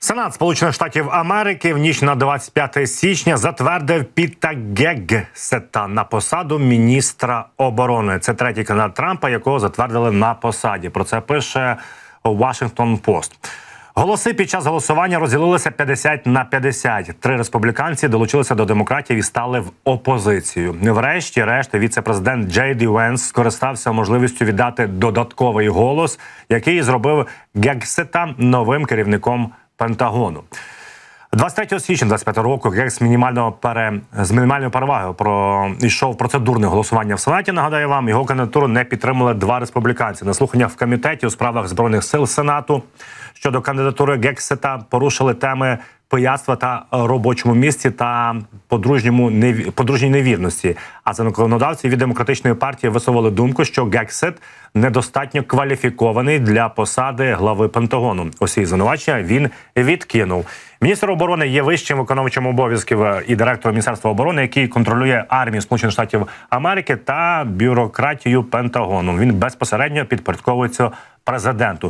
Сенат Сполучених Штатів Америки в ніч на 25 січня затвердив Піта Гегсета на посаду міністра оборони. Це третій кандидат Трампа, якого затвердили на посаді. Про це пише Washington Post. Голоси під час голосування розділилися 50 на 50. Три республіканці долучилися до демократів і стали в опозицію. Врешті-решт, віце-президент Джей Ді Венс скористався можливістю віддати додатковий голос, який зробив Гексета новим керівником Пентагону. 23 січня 25 року Гекс мінімального пере з мінімальною перевагою про йшов процедурне голосування в сенаті. Нагадаю вам, його кандидатуру не підтримали два республіканці на слуханнях в комітеті у справах збройних сил Сенату щодо кандидатури Гексета порушили теми пияцтва та робочому місці та подружньому неві... подружній невірності. А законодавці від демократичної партії висували думку, що Гексет недостатньо кваліфікований для посади глави Пентагону. Усі звинувачення він відкинув. Міністр оборони є вищим виконавчим обов'язків і директором міністерства оборони, який контролює армію Сполучених Штатів Америки та бюрократію Пентагону. Він безпосередньо підпорядковується президенту.